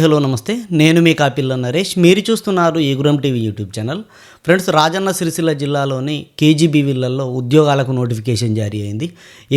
Hello నమస్తే. నేను మీ కాపిల్ల నరేష్. మీరు చూస్తున్నారు Eguram TV YouTube channel. Friends Rajanna Sircilla జిల్లాలోని కేజీబీవీలలో ఉద్యోగాలకు నోటిఫికేషన్ జారీ అయింది.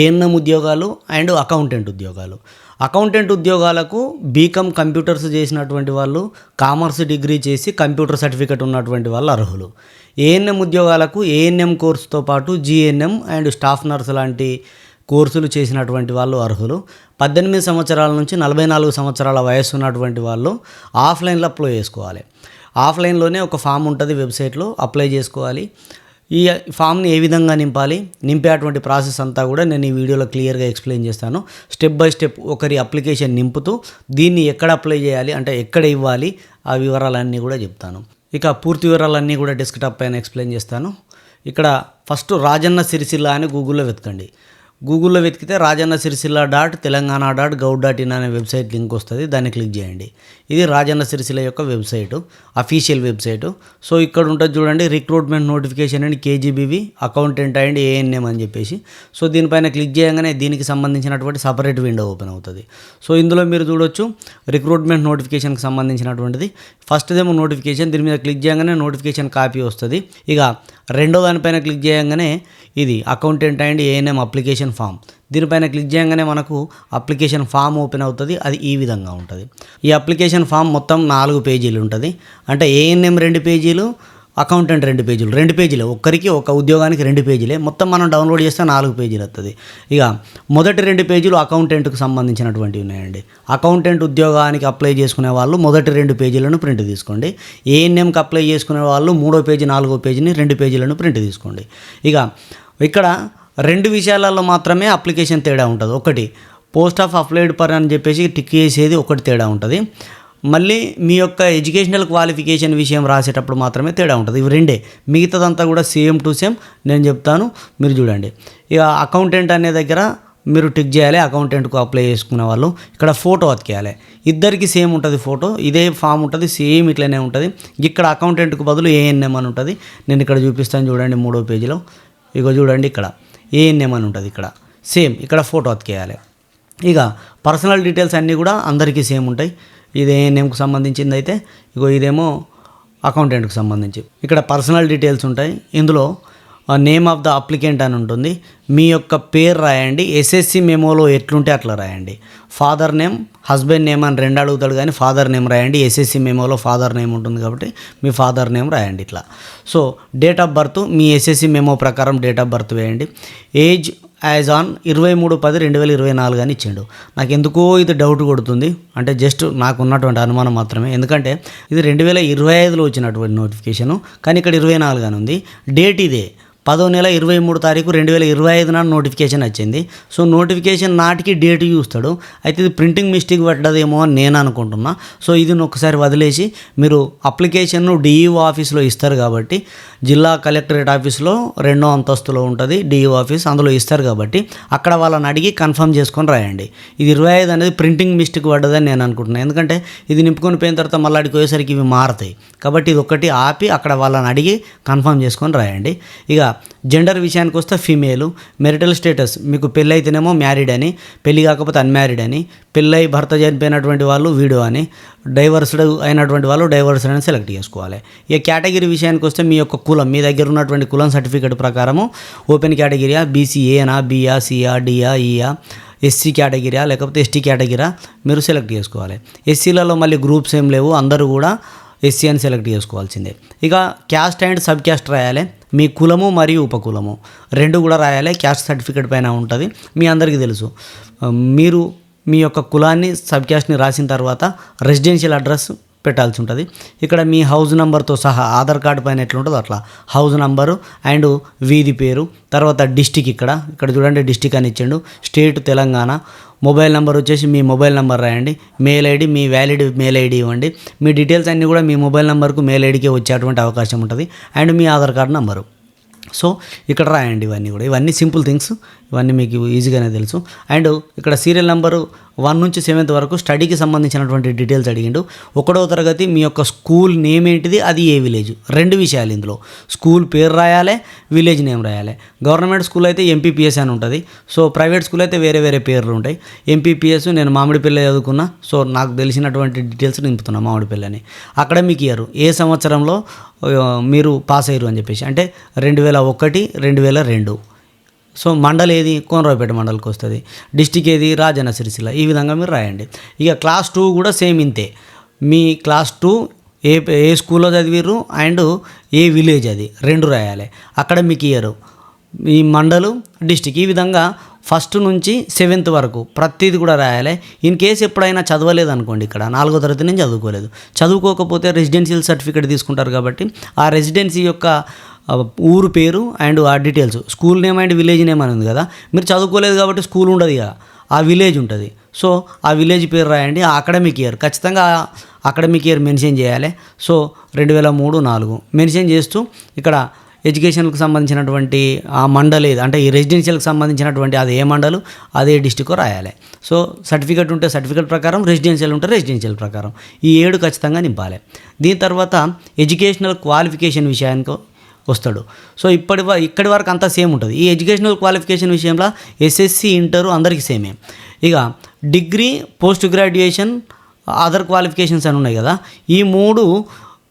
ఏఎన్ఎం ఉద్యోగాలు అండ్ అకౌంటెంట్ ఉద్యోగాలు. అకౌంటెంట్ ఉద్యోగాలకు బీకామ్ కంప్యూటర్స్ చేసినటువంటి వాళ్ళు కామర్స్ డిగ్రీ చేసి కంప్యూటర్ సర్టిఫికెట్ ఉన్నటువంటి వాళ్ళు అర్హులు. ఏఎన్ఎం ఉద్యోగాలకు ఏఎన్ఎం కోర్సుతో పాటు జిఎన్ఎం అండ్ స్టాఫ్ నర్స్ లాంటి కోర్సులు చేసినటువంటి వాళ్ళు అర్హులు. పద్దెనిమిది సంవత్సరాల నుంచి నలభై నాలుగు సంవత్సరాల వయస్సు ఉన్నటువంటి వాళ్ళు ఆఫ్లైన్లో అప్లై చేసుకోవాలి. ఆఫ్లైన్లోనే ఒక ఫామ్ ఉంటుంది వెబ్సైట్లో అప్లై చేసుకోవాలి. ఈ ఫామ్ని ఏ విధంగా నింపాలి నింపేటువంటి ప్రాసెస్ అంతా కూడా నేను ఈ వీడియోలో క్లియర్గా ఎక్స్ప్లెయిన్ చేస్తాను. స్టెప్ బై స్టెప్ ఒకరి అప్లికేషన్ నింపుతూ దీన్ని ఎక్కడ అప్లై చేయాలి అంటే ఎక్కడ ఇవ్వాలి ఆ వివరాలన్నీ కూడా చెప్తాను. ఇక పూర్తి వివరాలన్నీ కూడా డెస్క్టాప్ పైన ఎక్స్ప్లెయిన్ చేస్తాను. ఇక్కడ ఫస్ట్ రాజన్న సిరిసిల్ల అని గూగుల్లో వెతకండి. గూగుల్లో వెతికితే Rajanna Sircilla dot Telangana dot gov dot in అనే వెబ్సైట్ లింక్ వస్తుంది దాన్ని క్లిక్ చేయండి. ఇది రాజన్న సిరిసిల్ల యొక్క వెబ్సైటు అఫీషియల్ వెబ్సైటు. సో ఇక్కడ ఉంటుంది చూడండి recruitment notification and KGBV accountant and ANM అని చెప్పేసి. సో దీనిపైన క్లిక్ చేయగానే దీనికి సంబంధించినటువంటి సపరేట్ విండో ఓపెన్ అవుతుంది. సో ఇందులో మీరు చూడొచ్చు రిక్రూట్మెంట్ నోటిఫికేషన్కి సంబంధించినటువంటిది. ఫస్ట్ దేమో నోటిఫికేషన్ దీని మీద క్లిక్ చేయగానే నోటిఫికేషన్ కాపీ వస్తుంది. ఇక రెండో దానిపైన క్లిక్ చేయగానే ఇది accountant and ANM application form దీనిపైన క్లిక్ చేయగానే మనకు అప్లికేషన్ ఫామ్ ఓపెన్ అవుతుంది. అది ఈ విధంగా ఉంటుంది. ఈ అప్లికేషన్ ఫామ్ మొత్తం నాలుగు పేజీలు ఉంటుంది. అంటే ఏఎన్ఎం రెండు పేజీలు అకౌంటెంట్ రెండు పేజీలు. రెండు పేజీలే. ఒక్కరికి ఒక ఉద్యోగానికి రెండు పేజీలే. మొత్తం మనం డౌన్లోడ్ చేస్తే నాలుగు పేజీలు వస్తుంది ఇక మొదటి రెండు పేజీలు అకౌంటెంట్కి సంబంధించినటువంటివి ఉన్నాయండి. అకౌంటెంట్ ఉద్యోగానికి అప్లై చేసుకునే వాళ్ళు మొదటి రెండు పేజీలను ప్రింట్ తీసుకోండి. ఏఎన్ఎంకి అప్లై చేసుకునే వాళ్ళు మూడో పేజీ నాలుగో పేజీని రెండు పేజీలను ప్రింట్ తీసుకోండి. ఇక ఇక్కడ రెండు విషయాలలో మాత్రమే అప్లికేషన్ తేడా ఉంటుంది. ఒకటి పోస్ట్ ఆఫ్ అప్లైడ్ పర్ అని చెప్పేసి టిక్ చేసేది ఒకటి తేడా ఉంటుంది. మళ్ళీ మీ యొక్క ఎడ్యుకేషనల్ క్వాలిఫికేషన్ విషయం రాసేటప్పుడు మాత్రమే తేడా ఉంటుంది. ఇవి రెండే. మిగతాదంతా కూడా సేమ్ టు సేమ్ నేను చెప్తాను. మీరు చూడండి. ఇక అకౌంటెంట్ అనే దగ్గర మీరు టిక్ చేయాలి. అకౌంటెంట్కు అప్లై చేసుకునే వాళ్ళు. ఇక్కడ ఫోటో అతికేయాలి ఇద్దరికి సేమ్ ఉంటుంది ఫోటో. ఇదే ఫామ్ ఉంటుంది. సేమ్ ఇట్లనే ఉంటుంది. ఇక్కడ అకౌంటెంట్కు బదులు ఏఎన్ఎం అని ఉంటుంది. నేను ఇక్కడ చూపిస్తాను చూడండి మూడో పేజీలో. ఇగో చూడండి ఇక్కడ. ఏఎన్ఎం అని ఉంటుంది ఇక్కడ. సేమ్. ఇక్కడ ఫోటో అతికేయాలి ఇక పర్సనల్ డీటెయిల్స్ అన్నీ కూడా అందరికీ సేమ్ ఉంటాయి. ఇది ఏఎన్ఎంకి సంబంధించింది అయితే ఇగో ఇదేమో అకౌంటెంట్కి సంబంధించి. ఇక్కడ పర్సనల్ డీటెయిల్స్ ఉంటాయి. ఇందులో నేమ్ ఆఫ్ ద అప్లికెంట్ అని ఉంటుంది. మీ యొక్క పేరు రాయండి. ఎస్ఎస్సి మెమోలో ఎట్లుంటే అట్లా రాయండి. ఫాదర్ నేమ్ హస్బెండ్ నేమ్ అని రెండు అడుగుతాడు కానీ ఫాదర్ నేమ్ రాయండి. ఎస్ఎస్సి మెమోలో ఫాదర్ నేమ్ ఉంటుంది కాబట్టి మీ ఫాదర్ నేమ్ రాయండి ఇట్లా. సో డేట్ ఆఫ్ బర్త్ మీ ఎస్ఎస్సి మెమో ప్రకారం డేట్ ఆఫ్ బర్త్ వేయండి. ఏజ్ యాజ్ ఆన్ ఇరవై మూడు పది రెండు వేల ఇరవై నాలుగు అని ఇచ్చిండు. నాకు ఎందుకో ఇది డౌట్ కొడుతుంది. అంటే జస్ట్ నాకు ఉన్నటువంటి అనుమానం మాత్రమే. ఎందుకంటే ఇది రెండు వేల ఇరవై ఐదులో వచ్చినటువంటి నోటిఫికేషను కానీ ఇక్కడ ఇరవై నాలుగు అని ఉంది. డేట్ ఇదే. పదో నెల ఇరవై మూడు తారీఖు రెండు వేల ఇరవై ఐదు నాడు నోటిఫికేషన్ వచ్చింది. సో నోటిఫికేషన్ నాటికి డేట్ చూస్తాడు. అయితే ఇది ప్రింటింగ్ మిస్టేక్ పడ్డదేమో అని నేను అనుకుంటున్నా. సో ఇది ఒకసారి వదిలేసి మీరు అప్లికేషన్ను డిఈఓ ఆఫీస్లో ఇస్తారు కాబట్టి జిల్లా కలెక్టరేట్ ఆఫీస్లో రెండో అంతస్తులో ఉంటుంది డిఈఓ ఆఫీస్ అందులో ఇస్తారు కాబట్టి అక్కడ వాళ్ళని అడిగి కన్ఫర్మ్ చేసుకొని రాయండి. ఇది ఇరవై ఐదు అనేది ప్రింటింగ్ మిస్టేక్ పడ్డదని నేను అనుకుంటున్నాను ఎందుకంటే ఇది నింపుకొని పోయిన తర్వాత మళ్ళీ అడిగి పోయేసరికి ఇవి మారుతాయి. కాబట్టి ఇది ఒకటి ఆపి అక్కడ వాళ్ళని అడిగి కన్ఫర్మ్ చేసుకొని రాయండి. ఇక జెండర్ విషయానికి వస్తే ఫీమేలు మెరిటల్ స్టేటస్ మీకు పెళ్ళి అయితేనేమో మ్యారీడ్ అని పెళ్ళి కాకపోతే అన్మ్యారీడ్ అని పెళ్ళై భర్త చనిపోయినటువంటి వాళ్ళు వీడియో అని డైవర్స్డ్ అయినటువంటి వాళ్ళు డైవర్స్డ్ అని సెలెక్ట్ చేసుకోవాలి. ఇక కేటగిరీ విషయానికి వస్తే మీ యొక్క కుల కులం మీ దగ్గర ఉన్నటువంటి కులం సర్టిఫికేట్ ప్రకారము ఓపెన్ కేటగిరీయా బీసీఏనా బియా సియా డియా ఈయా ఎస్సీ కేటగిరియా లేకపోతే ఎస్టీ కేటగిరియా మీరు సెలెక్ట్ చేసుకోవాలి. ఎస్సీలలో మళ్ళీ గ్రూప్స్ ఏం లేవు అందరూ కూడా ఎస్సీ అని సెలెక్ట్ చేసుకోవాల్సిందే. ఇక క్యాస్ట్ అండ్ సబ్ క్యాస్ట్ రాయాలి మీ కులము మరియు ఉపకులము. రెండు కూడా రాయాలి క్యాస్ట్ సర్టిఫికేట్ పైన ఉంటుంది మీ అందరికీ తెలుసు. మీరు మీ యొక్క కులాన్ని సబ్ క్యాస్ట్ని రాసిన తర్వాత రెసిడెన్షియల్ అడ్రస్ పెట్టాల్సి ఉంటుంది. ఇక్కడ మీ హౌస్ నెంబర్తో సహా ఆధార్ కార్డు పైన ఎట్లుంటుందో అట్లా. హౌస్ నంబరు అండ్ వీధి పేరు తర్వాత డిస్టిక్ ఇక్కడ. ఇక్కడ చూడండి డిస్టిక్ అని ఇచ్చిండు. స్టేట్ తెలంగాణ. మొబైల్ నెంబర్ వచ్చేసి మీ మొబైల్ నెంబర్ రాయండి. మెయిల్ ఐడి మీ వ్యాలిడ్ మెయిల్ ఐడి ఇవ్వండి. మీ డీటెయిల్స్ అన్నీ కూడా మీ మొబైల్ నెంబర్కు మెయిల్ ఐడికే వచ్చేటువంటి అవకాశం ఉంటుంది. అండ్ మీ ఆధార్ కార్డు నెంబరు. సో ఇక్కడ రాయండి ఇవన్నీ కూడా. ఇవన్నీ సింపుల్ థింగ్స్. ఇవన్నీ మీకు ఈజీగానే తెలుసు. అండ్ ఇక్కడ సీరియల్ నెంబరు వన్ నుంచి సెవెంత్ వరకు స్టడీకి సంబంధించినటువంటి డీటెయిల్స్ అడిగిండు. ఒకటో తరగతి మీ యొక్క స్కూల్ నేమ్ ఏంటిది? అది ఏ విలేజ్? రెండు విషయాలు ఇందులో. స్కూల్ పేరు రాయాలి విలేజ్ నేమ్ రాయాలి. గవర్నమెంట్ స్కూల్ అయితే ఎంపీపీఎస్ అని ఉంటుంది. సో ప్రైవేట్ స్కూల్ అయితే వేరే వేరే పేర్లు ఉంటాయి. ఎంపీపీఎస్ నేను మామిడిపల్లి చదువుకున్నా. సో నాకు తెలిసినటువంటి డీటెయిల్స్ నింపుతున్నా మామిడిపల్లి అని అకాడమిక్ ఇయర్ ఏ సంవత్సరంలో మీరు పాస్ అయ్యారు అని చెప్పేసి. అంటే రెండు వేల ఒకటి రెండు వేల రెండు. సో మండల్ ఏది? కోనరావుపేట మండలికి వస్తుంది. డిస్టిక్ ఏది? రాజన్న సిరిసిల్ల. ఈ విధంగా మీరు రాయండి. ఇక క్లాస్ టూ కూడా సేమ్ ఇంతే. మీ క్లాస్ టూ ఏ ఏ స్కూల్లో చదివిర్రు? అండ్ ఏ విలేజ్ అది? రెండు రాయాలి. అక్కడ మీకు ఇయర్. ఈ మండలు డిస్టిక్ ఈ విధంగా ఫస్ట్ నుంచి సెవెంత్ వరకు ప్రతిది కూడా రాయాలి. ఇన్ కేసు ఎప్పుడైనా చదవలేదు అనుకోండి ఇక్కడ నాలుగో తరగతి నుంచి చదువుకోలేదు. చదువుకోకపోతే రెసిడెన్షియల్ సర్టిఫికేట్ తీసుకుంటారు కాబట్టి ఆ రెసిడెన్సీ యొక్క ఊరు పేరు అండ్ ఆ details. School name and village name అని ఉంది కదా మీరు చదువుకోలేదు కాబట్టి స్కూల్ ఉండదు ఇక. ఆ విలేజ్ ఉంటుంది. సో ఆ విలేజ్ పేరు రాయండి. ఆ అకాడమిక్ ఇయర్. ఖచ్చితంగా అకాడమిక్ ఇయర్ మెన్షన్ చేయాలి. సో రెండు వేల మూడు నాలుగు. మెన్షన్ చేస్తూ ఇక్కడ ఎడ్యుకేషన్కి సంబంధించినటువంటి ఆ మండలి అంటే ఈ రెసిడెన్షియల్కి సంబంధించినటువంటి అది ఏ మండలు? అదే డిస్టిక్ రాయాలి. సో సర్టిఫికేట్ ఉంటే సర్టిఫికేట్ ప్రకారం రెసిడెన్షియల్ ఉంటే రెసిడెన్షియల్ ప్రకారం. ఈ ఏడు ఖచ్చితంగా నింపాలి. దీని తర్వాత ఎడ్యుకేషనల్ క్వాలిఫికేషన్ విషయానికి వస్తాడు. సో ఇప్పటి వ- ఇక్కడి వరకు అంతా సేమ్ ఉంటుంది. ఈ ఎడ్యుకేషనల్ క్వాలిఫికేషన్ విషయంలో ఎస్ఎస్సి ఇంటరు అందరికీ సేమే. ఇక degree post graduation other qualifications అని ఉన్నాయి కదా ఈ మూడు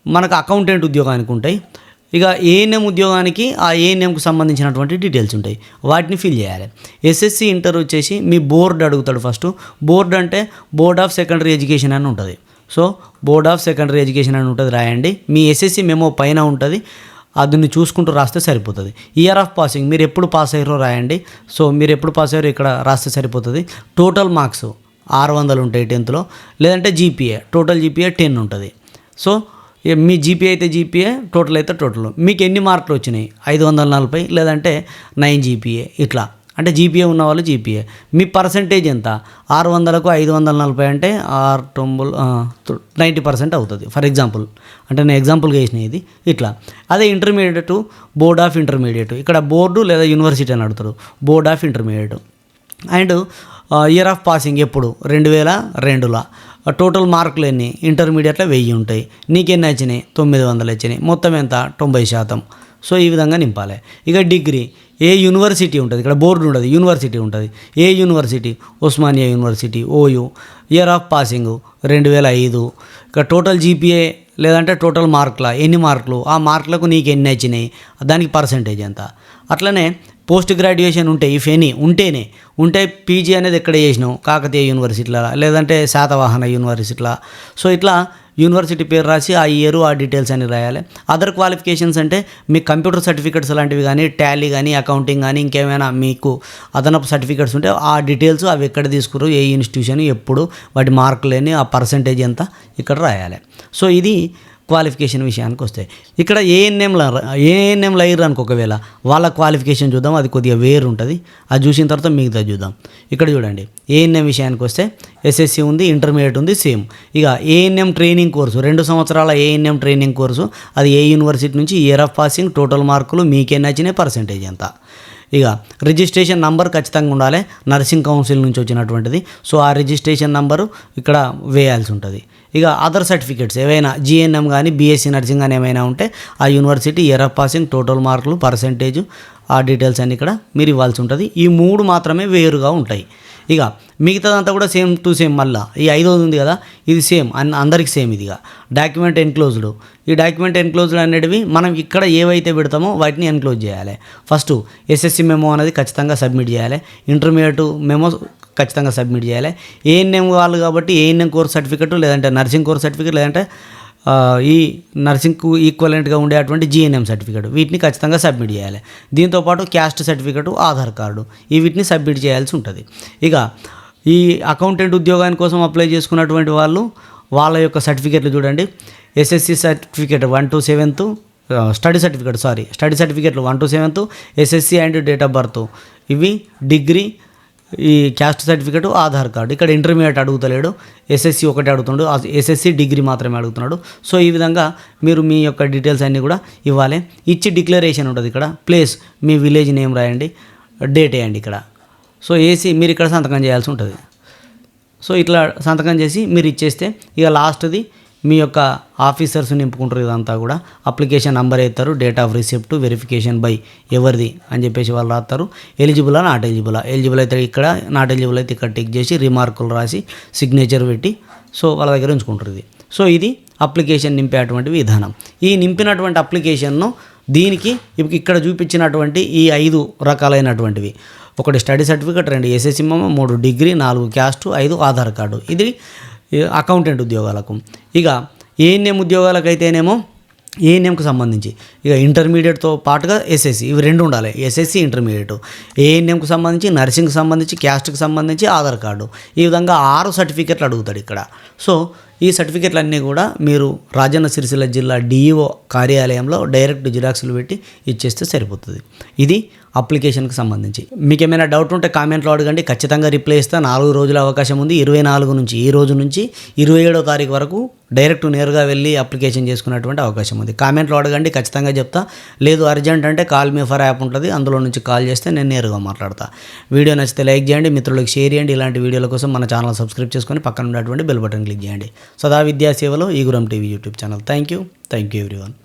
మనకు అకౌంటెంట్ ఉద్యోగానికి ఉంటాయి. ఇక ఏఎన్ఎం ఉద్యోగానికి ఆ ఏఎన్ఎంకు సంబంధించినటువంటి డీటెయిల్స్ ఉంటాయి. వాటిని ఫిల్ చేయాలి. ఎస్ఎస్సి ఇంటర్ వచ్చేసి మీ బోర్డు అడుగుతాడు ఫస్ట్. బోర్డు అంటే బోర్డ్ ఆఫ్ సెకండరీ ఎడ్యుకేషన్ అని ఉంటుంది. So board of secondary education అని ఉంటుంది రాయండి. మీ ఎస్ఎస్సి మెమో పైన ఉంటుంది. అదిని చూసుకుంటూ రాస్తే సరిపోతుంది. ఇయర్ ఆఫ్ పాసింగ్ మీరు ఎప్పుడు పాస్ అయ్యారో రాయండి. సో మీరు ఎప్పుడు పాస్ అయ్యారో ఇక్కడ రాస్తే సరిపోతుంది. టోటల్ మార్క్స్ ఆరు వందలు ఉంటాయి టెన్త్లో. లేదంటే జీపీఏ టోటల్ జీపీఏ టెన్ ఉంటుంది. సో మీ జీపీఏ అయితే జీపీఏ టోటల్ అయితే టోటల్. మీకు ఎన్ని మార్కులు వచ్చినాయి? ఐదు వందల నలభై లేదంటే నైన్ జీపీఏ ఇట్లా. అంటే జీపీఏ ఉన్న వాళ్ళు జీపీఏ. మీ పర్సంటేజ్ ఎంత? ఆరు వందలకు ఐదు వందల నలభై అంటే ఆరు తొంభై నైంటీ పర్సెంట్ అవుతుంది. For example. అంటే నేను ఎగ్జాంపుల్గా వేసిన ఇది. ఇట్లా. అదే ఇంటర్మీడియట్ బోర్డ్ ఆఫ్ ఇంటర్మీడియట్. ఇక్కడ బోర్డు లేదా యూనివర్సిటీ అని అడుగుతారు. Board of intermediate. And year of passing ఎప్పుడు? రెండు వేల రెండులో. టోటల్ మార్కులు ఎన్ని? ఇంటర్మీడియట్లో వెయ్యి ఉంటాయి. నీకెన్ని వచ్చినాయి? తొమ్మిది వందలు వచ్చినాయి. మొత్తం ఎంత? తొంభై శాతం. సో ఈ విధంగా నింపాలి. ఇక డిగ్రీ. ఏ యూనివర్సిటీ ఉంటుంది? ఇక్కడ బోర్డు ఉండదు. యూనివర్సిటీ ఉంటుంది. ఏ university? Osmania university OU. Year of passing రెండు వేల ఐదు. ఇక టోటల్ జీపీఏ లేదంటే టోటల్ మార్కుల ఎన్ని మార్కులు ఆ మార్కులకు నీకు ఎన్ని వచ్చినాయి? దానికి పర్సంటేజ్ ఎంత? అట్లనే పోస్ట్ గ్రాడ్యుయేషన్ ఉంటే ఇఫ్ ఎనీ ఉంటేనే ఉంటే పీజీ అనేది ఎక్కడ చేసినావు? కాకతీయ యూనివర్సిటీలో లేదంటే శాతవాహన యూనివర్సిటీలో. సో ఇట్లా యూనివర్సిటీ పేరు రాసి ఆ ఇయర్ ఆ డీటెయిల్స్ అని రాయాలి. అదర్ క్వాలిఫికేషన్స్ అంటే మీ కంప్యూటర్ సర్టిఫికెట్స్ లాంటివి కానీ టాలీ కానీ అకౌంటింగ్ కానీ ఇంకేమైనా మీకు అదనపు సర్టిఫికెట్స్ ఉంటే ఆ డీటెయిల్స్ అవి ఎక్కడ తీసుకురు ఏ ఇన్స్టిట్యూషన్ ఎప్పుడు వాటి మార్కులు అని ఆ పర్సంటేజ్ ఎంత ఇక్కడ రాయాలి. సో ఇది క్వాలిఫికేషన్ విషయానికి వస్తాయి ఇక్కడ ఏఎన్ఎంలో ఏఎన్ఎంలో అయ్యారు అనుకో ఒకవేళ వాళ్ళ క్వాలిఫికేషన్ చూద్దాం అది కొద్దిగా వేరు ఉంటుంది అది చూసిన తర్వాత మిగతా చూద్దాం. ఇక్కడ చూడండి ఏఎన్ఎం విషయానికి వస్తే ఎస్ఎస్సి ఉంది ఇంటర్మీడియట్ ఉంది సేమ్ ఇక ఏఎన్ఎం ట్రైనింగ్ కోర్సు రెండు సంవత్సరాల ఏఎన్ఎం ట్రైనింగ్ కోర్సు అది ఏ యూనివర్సిటీ నుంచి ఇయర్ ఆఫ్ పాసింగ్ టోటల్ మార్కులు మీకే నచ్చిన పర్సంటేజ్ ఎంత. ఇక రిజిస్ట్రేషన్ నంబర్ ఖచ్చితంగా ఉండాలి నర్సింగ్ కౌన్సిల్ నుంచి వచ్చినటువంటిది. సో ఆ రిజిస్ట్రేషన్ నంబరు ఇక్కడ వేయాల్సి ఉంటుంది. ఇక అదర్ సర్టిఫికేట్స్ ఏవైనా జిఎన్ఎం కానీ బీఎస్సీ నర్సింగ్ కానీ ఏమైనా ఉంటే ఆ university year of passing total మార్కులు పర్సంటేజ్ ఆ డీటెయిల్స్ అన్ని ఇక్కడ మీరు ఇవ్వాల్సి ఉంటుంది. ఈ మూడు మాత్రమే వేరుగా ఉంటాయి. ఇక మిగతాదంతా కూడా సేమ్ టు సేమ్ మళ్ళా. ఈ ఐదోది ఉంది కదా ఇది సేమ్ అన్ అందరికి సేమ్ ఇదిగా డాక్యుమెంట్ ఎన్క్లోజ్డ్ ఈ డాక్యుమెంట్ ఎన్క్లోజ్డ్ అనేటివి మనం ఇక్కడ ఏవైతే పెడతామో వాటిని ఎన్క్లోజ్ చేయాలి. ఫస్ట్ ఎస్ఎస్సి మెమో అనేది ఖచ్చితంగా సబ్మిట్ చేయాలి. ఇంటర్మీడియట్ మెమో ఖచ్చితంగా సబ్మిట్ చేయాలి. ఏఎన్ఎం వాళ్ళు కాబట్టి ఏఎన్ఎం కోర్స్ సర్టిఫికెట్ లేదంటే నర్సింగ్ కోర్స్ సర్టిఫికెట్ లేదంటే ఈ నర్సింగ్కు ఈక్వలెంట్గా ఉండేటువంటి జిఎన్ఎం సర్టిఫికేట్ వీటిని ఖచ్చితంగా సబ్మిట్ చేయాలి. దీంతోపాటు క్యాస్ట్ సర్టిఫికేట్ ఆధార్ కార్డు ఈ వీటిని సబ్మిట్ చేయాల్సి ఉంటుంది. ఇక ఈ అకౌంటెంట్ ఉద్యోగాని కోసం అప్లై చేసుకున్నటువంటి వాళ్ళు వాళ్ళ యొక్క సర్టిఫికేట్లు చూడండి. SSC certificate one to seventh study certificate sorry study సర్టిఫికేట్లు one to seventh SSC and date of birth ఇవి డిగ్రీ ఈ క్యాస్ట్ సర్టిఫికేట్ ఆధార్ కార్డు. ఇక్కడ ఇంటర్మీడియట్ అడుగుతలేడు. ఎస్ఎస్సి ఒకటి అడుగుతున్నాడు ఎస్ఎస్సి డిగ్రీ మాత్రమే అడుగుతున్నాడు. సో ఈ విధంగా మీరు మీ యొక్క డీటెయిల్స్ అన్నీ కూడా ఇవ్వాలి. ఇచ్చి డిక్లరేషన్ ఉంటుంది ఇక్కడ. ప్లేస్ మీ విలేజ్ నేమ్ రాయండి. డేట్ వేయండి ఇక్కడ. సో ఏసీ మీరు ఇక్కడ సంతకం చేయాల్సి ఉంటుంది. సో ఇట్లా సంతకం చేసి మీరు ఇచ్చేస్తే ఇక లాస్ట్ది మీ యొక్క ఆఫీసర్స్ నింపుకుంటారు ఇదంతా కూడా. అప్లికేషన్ నంబర్ వేస్తారు date of receipt verification by ఎవరిది అని చెప్పేసి వాళ్ళు రాస్తారు ఎలిజిబులా నాట్ ఎలిజిబులా? ఎలిజిబుల్ అయితే ఇక్కడ నాట్ ఎలిజిబుల్ అయితే ఇక్కడ టిక్ చేసి రిమార్కులు రాసి సిగ్నేచర్ పెట్టి సో వాళ్ళ దగ్గర ఉంచుకుంటారు ఇది. సో ఇది అప్లికేషన్ నింపేటువంటి విధానం. ఈ నింపినటువంటి అప్లికేషన్ను దీనికి ఇక్కడ చూపించినటువంటి ఈ ఐదు రకాలైనటువంటివి. ఒకటి స్టడీ సర్టిఫికేట్ రెండు ఎస్ఎస్సి మూడు డిగ్రీ నాలుగు క్యాస్ట్ ఐదు ఆధార్ కార్డు. ఇది అకౌంటెంట్ ఉద్యోగాలకు. ఇక ఏఎన్ఎం ఉద్యోగాలకైతేనేమో ఏఎన్ఎంకి సంబంధించి. ఇక ఇంటర్మీడియట్తో పాటుగా ఎస్ఎస్సి ఇవి రెండు ఉండాలి. SSC intermediate. ఏఎన్ఎంకి సంబంధించి నర్సింగ్కి సంబంధించి క్యాస్ట్కి సంబంధించి ఆధార్ కార్డు. ఈ విధంగా ఆరు సర్టిఫికెట్లు అడుగుతాడు ఇక్కడ. సో ఈ సర్టిఫికెట్లన్నీ కూడా మీరు రాజన్న సిరిసిల్ల జిల్లా డిఈఓ కార్యాలయంలో డైరెక్ట్ జిరాక్స్లు పెట్టి ఇచ్చేస్తే సరిపోతుంది. ఇది అప్లికేషన్కి సంబంధించి. మీకు ఏమైనా డౌట్ ఉంటే కామెంట్లో అడగండి. ఖచ్చితంగా రిప్లై ఇస్తా. నాలుగు రోజుల అవకాశం ఉంది. ఇరవై నాలుగు నుంచి ఈ రోజు నుంచి ఇరవై ఏడో తారీఖు వరకు డైరెక్ట్ నేరుగా వెళ్ళి అప్లికేషన్ చేసుకునేటువంటి అవకాశం ఉంది. కామెంట్లో అడగండి. ఖచ్చితంగా చెప్తా. లేదు అర్జెంట్ అంటే కాల్ మీ ఫర్ యాప్ ఉంటుంది. అందులో నుంచి కాల్ చేస్తే నేను నేరుగా మాట్లాడతా. వీడియో నచ్చితే లైక్ చేయండి. మిత్రులకు షేర్ చేయండి. ఇలాంటి వీడియోల కోసం మన ఛానల్ సబ్స్క్రైబ్ చేసుకొని పక్కన ఉన్నటువంటి బెల్ బటన్ క్లిక్ చేయండి. సదా విద్యా సేవలో Eguram TV YouTube channel. Thank you thank you everyone.